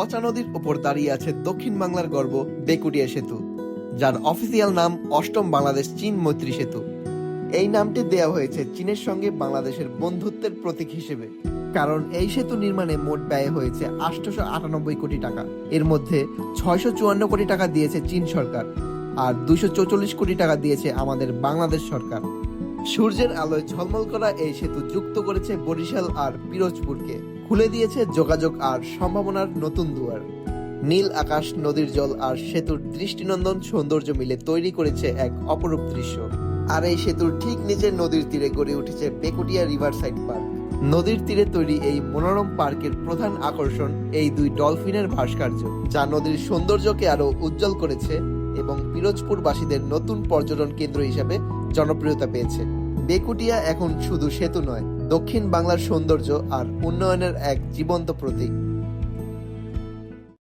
পচা নদীর উপর দাঁড়িয়ে আছে দক্ষিণ বাংলার গর্ব, বেকুটিয়া সেতু, যার অফিসিয়াল নাম অষ্টম বাংলাদেশ চীন মৈত্রী সেতু। এই নামটি দেওয়া হয়েছে চীনের সঙ্গে বাংলাদেশের বন্ধুত্বের প্রতীক হিসেবে, কারণ এই সেতু নির্মাণে মোট ব্যয় হয়েছে আটশোশো আটানব্বই কোটি টাকা। এর মধ্যে ছয়শো চুয়ান্ন কোটি টাকা দিয়েছে চীন সরকার, আর দুশো চৌচল্লিশ কোটি টাকা দিয়েছে আমাদের বাংলাদেশ সরকার। সূর্যের আলোয় ঝলমল করা এই সেতু যুক্ত করেছে বরিশাল আর পিরোজপুরকে। খুলে দিয়েছে যোগাযোগ আর সম্ভাবনার নতুন দুয়ার। নীল আকাশ, নদীর জল আর সেতুর দৃষ্টিনন্দন সৌন্দর্য মিলে তৈরি করেছে এক অপরূপ দৃশ্য। আর এই সেতুর ঠিক নিচে নদীর তীরে গড়ে উঠেছে বেকুটিয়া রিভার সাইড পার্ক। নদীর তীরে তৈরি এই মনোরম পার্কের প্রধান আকর্ষণ এই দুই ডলফিনের ভাস্কর্য, যা নদীর সৌন্দর্যকে আরও উজ্জ্বল করেছে এবং পিরোজপুরবাসীদের নতুন পর্যটন কেন্দ্র হিসাবে জনপ্রিয়তা পেয়েছে। বেকুটিয়া এখন শুধু সেতু নয় দক্ষিণ বাংলার সৌন্দর্য আর উন্নয়নের এক জীবন্ত প্রতীক।